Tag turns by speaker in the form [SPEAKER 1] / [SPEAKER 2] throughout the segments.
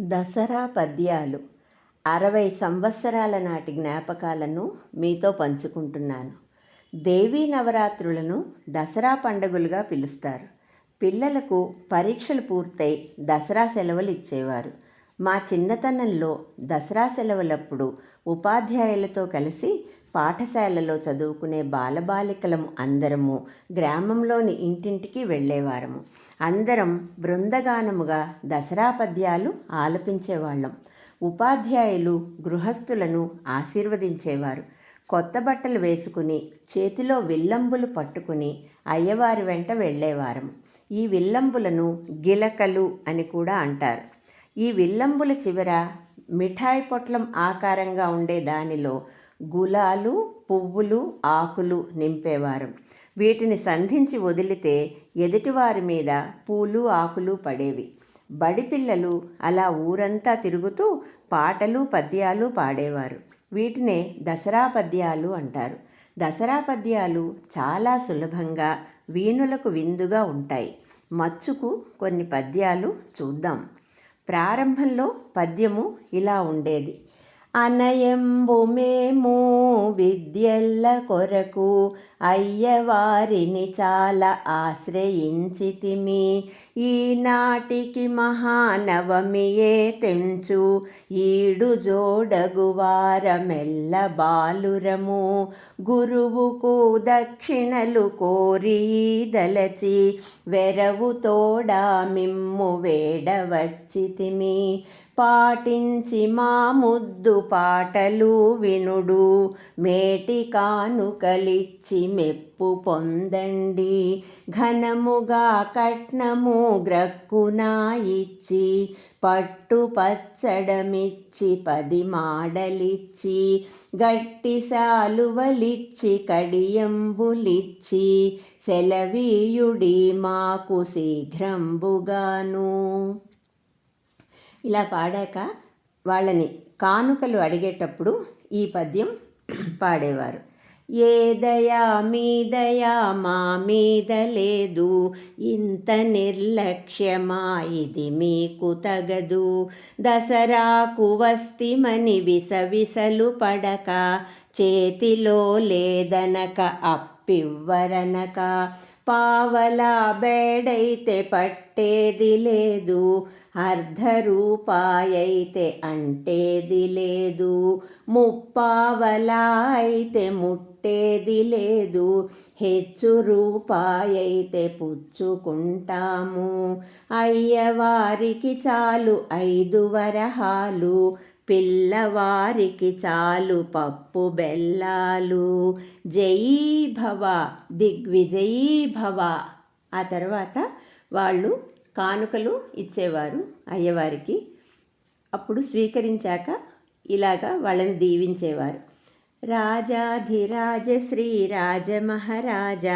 [SPEAKER 1] దసరా పద్యాలు అరవై సంవత్సరాల నాటి జ్ఞాపకాలను మీతో పంచుకుంటున్నాను. దేవీ నవరాత్రులను దసరా పండుగలుగా పిలుస్తారు. పిల్లలకు పరీక్షలు పూర్తయి దసరా సెలవులు ఇచ్చేవారు. మా చిన్నతనంలో దసరా సెలవులప్పుడు ఉపాధ్యాయులతో కలిసి పాఠశాలలో చదువుకునే బాలబాలికలము అందరము గ్రామంలోని ఇంటింటికి వెళ్ళేవారము. అందరం బృందగానముగా దసరా పద్యాలు ఆలపించేవాళ్ళం. ఉపాధ్యాయులు గృహస్థులను ఆశీర్వదించేవారు. కొత్త బట్టలు వేసుకుని చేతిలో విల్లంబులు పట్టుకుని అయ్యవారి వెంట వెళ్ళేవారము. ఈ విల్లంబులను గిలకలు అని కూడా అంటారు. ఈ విల్లంబుల చివర మిఠాయి పొట్లం ఆకారంగా ఉండే దానిలో గులాలు పువ్వులు ఆకులు నింపేవారు. వీటిని సంధించి వదిలితే ఎదుటివారి మీద పూలు ఆకులు పడేవి. బడి పిల్లలు అలా ఊరంతా తిరుగుతూ పాటలు పద్యాలు పాడేవారు. వీటినే దసరా పద్యాలు అంటారు. దసరా పద్యాలు చాలా సులభంగా వీణులకు విందుగా ఉంటాయి. మచ్చుకు కొన్ని పద్యాలు చూద్దాం. ప్రారంభంలో పద్యము ఇలా ఉండేది. అనయంబు మేము విద్యల్ల కొరకు అయ్యవారిని చాలా ఆశ్రయించితిమి. ఈనాటికి మహానవమియే తెంచు. ఈడు జోడగువారమెల్ల బాలురము. గురువుకు దక్షిణలు కోరి దలచి వెరవు తోడా మిమ్ము వేడవచ్చితిమి పాటించి మా ముద్దు పాటలు వినుడు. మేటి కానుకలిచ్చి మెప్పు పొందండి. ఘనముగా కట్నము గ్రక్కునా ఇచ్చి పట్టు పచ్చడమిచ్చి పది మాడలిచ్చి గట్టి సాలువలిచ్చి కడియంబులిచ్చి సెలవీయుడి మాకు శీఘ్రంబుగాను. ఇలా పాడాక వాళ్ళని కానుకలు అడిగేటప్పుడు ఈ పద్యం పాడేవారు. ఏ దయా మీ దయా మా మీద లేదు. ఇంత నిర్లక్ష్యమా ఇది మీకు తగదు. దసరాకు వస్తిమని విసవిసలు పడక. చేతిలో లేదనక అప్పివ్వరనక పావలా బేడైతే పట్టేది లేదు అర్ధ రూపాయైతే అంటేది లేదు ముప్పావలా అయితే ముట్టేది లేదు హెచ్చు రూపాయైతే పుచ్చుకుంటాము. అయ్యవారికి చాలు ఐదు వరహాలు పిల్లవారికి చాలు పప్పు బెల్లాలు. జయీ భవ దిగ్విజయీ భవ. ఆ తర్వాత వాళ్ళు కానుకలు ఇచ్చేవారు అయ్యవారికి. అప్పుడు స్వీకరించాక ఇలాగా వాళ్ళని దీవించేవారు. राजाधिराज राजाधिराजश्रीराजमहाराज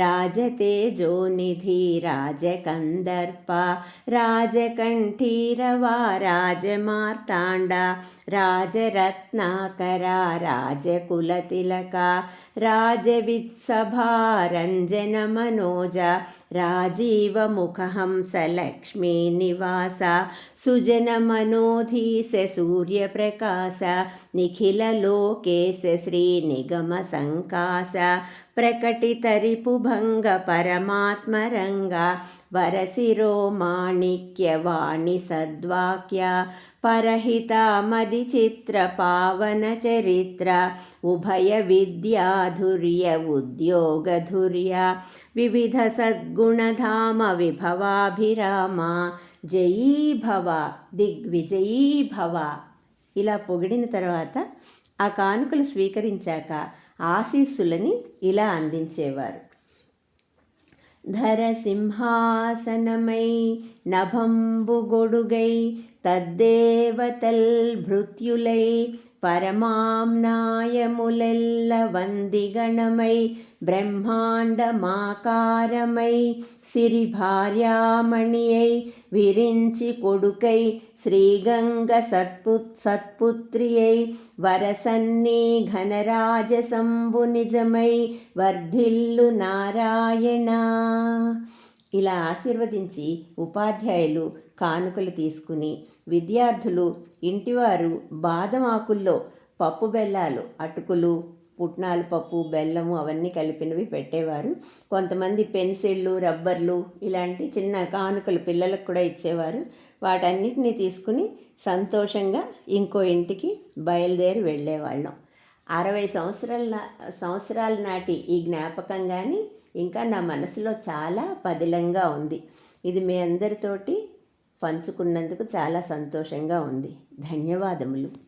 [SPEAKER 1] राजतेजोनिधि राजकन्दर्पा राजकण्ठीरवा राजमार्ताण्डा राजरत्नाकरा राजकुलतिलका राजवित्सभा रञ्जनमनोजा राजीवमुखहंसलक्ष्मीनिवासा सुजनमनोधीश सूर्यप्रकाश निखिललोकेश श्रीनिगमसङ्कास మనోధీస సూర్యప్రకాశ ప్రకటితరిపుభంగ పరమాత్మరంగ వరసిరో మాణిక్యవాణి సద్వాక్య పరహితామది చిత్ర పావన చరిత్ర ఉభయ విద్యాధుర్య ఉద్యోగధుర్య వివిధ సద్గుణధామ విభవాభిరామ జయీ భవ దిగ్విజయీ భవ ఇలా పొగిడిన తర్వాత ఆ కానుకలు స్వీకరించాక ఆశీస్సులని ఇలా అందించేవారు. ధరసింహాసనమై నభంబుగొడుగై తద్దేవతల్ భృత్యులై పరమాంనాయములెల్ల వందిగణమై బ్రహ్మాండమాకారమై సిరి భార్యామణియై విరించి కొడుకై శ్రీగంగ సత్పు సత్పుత్రియై వరసన్నీ ఘనరాజసంబు నిజమై వర్ధిల్లు నారాయణ. ఇలా ఆశీర్వదించి ఉపాధ్యాయులు కానుకలు తీసుకుని విద్యార్థులు ఇంటివారు బాదం ఆకుల్లో పప్పు బెల్లాలు అటుకులు పుట్నాలు పప్పు బెల్లము అవన్నీ కలిపినవి పెట్టేవారు. కొంతమంది పెన్సిళ్ళు రబ్బర్లు ఇలాంటి చిన్న కానుకలు పిల్లలకు కూడా ఇచ్చేవారు. వాటన్నిటిని తీసుకుని సంతోషంగా ఇంకో ఇంటికి బయలుదేరి వెళ్ళేవాళ్ళం. అరవై సంవత్సరాల నా- సంవత్సరాల నాటి ఈ జ్ఞాపకం కానీ ఇంకా నా మనసులో చాలా పదిలంగా ఉంది. ఇది మీ అందరితోటి పంచుకున్నందుకు చాలా సంతోషంగా ఉంది. ధన్యవాదములు.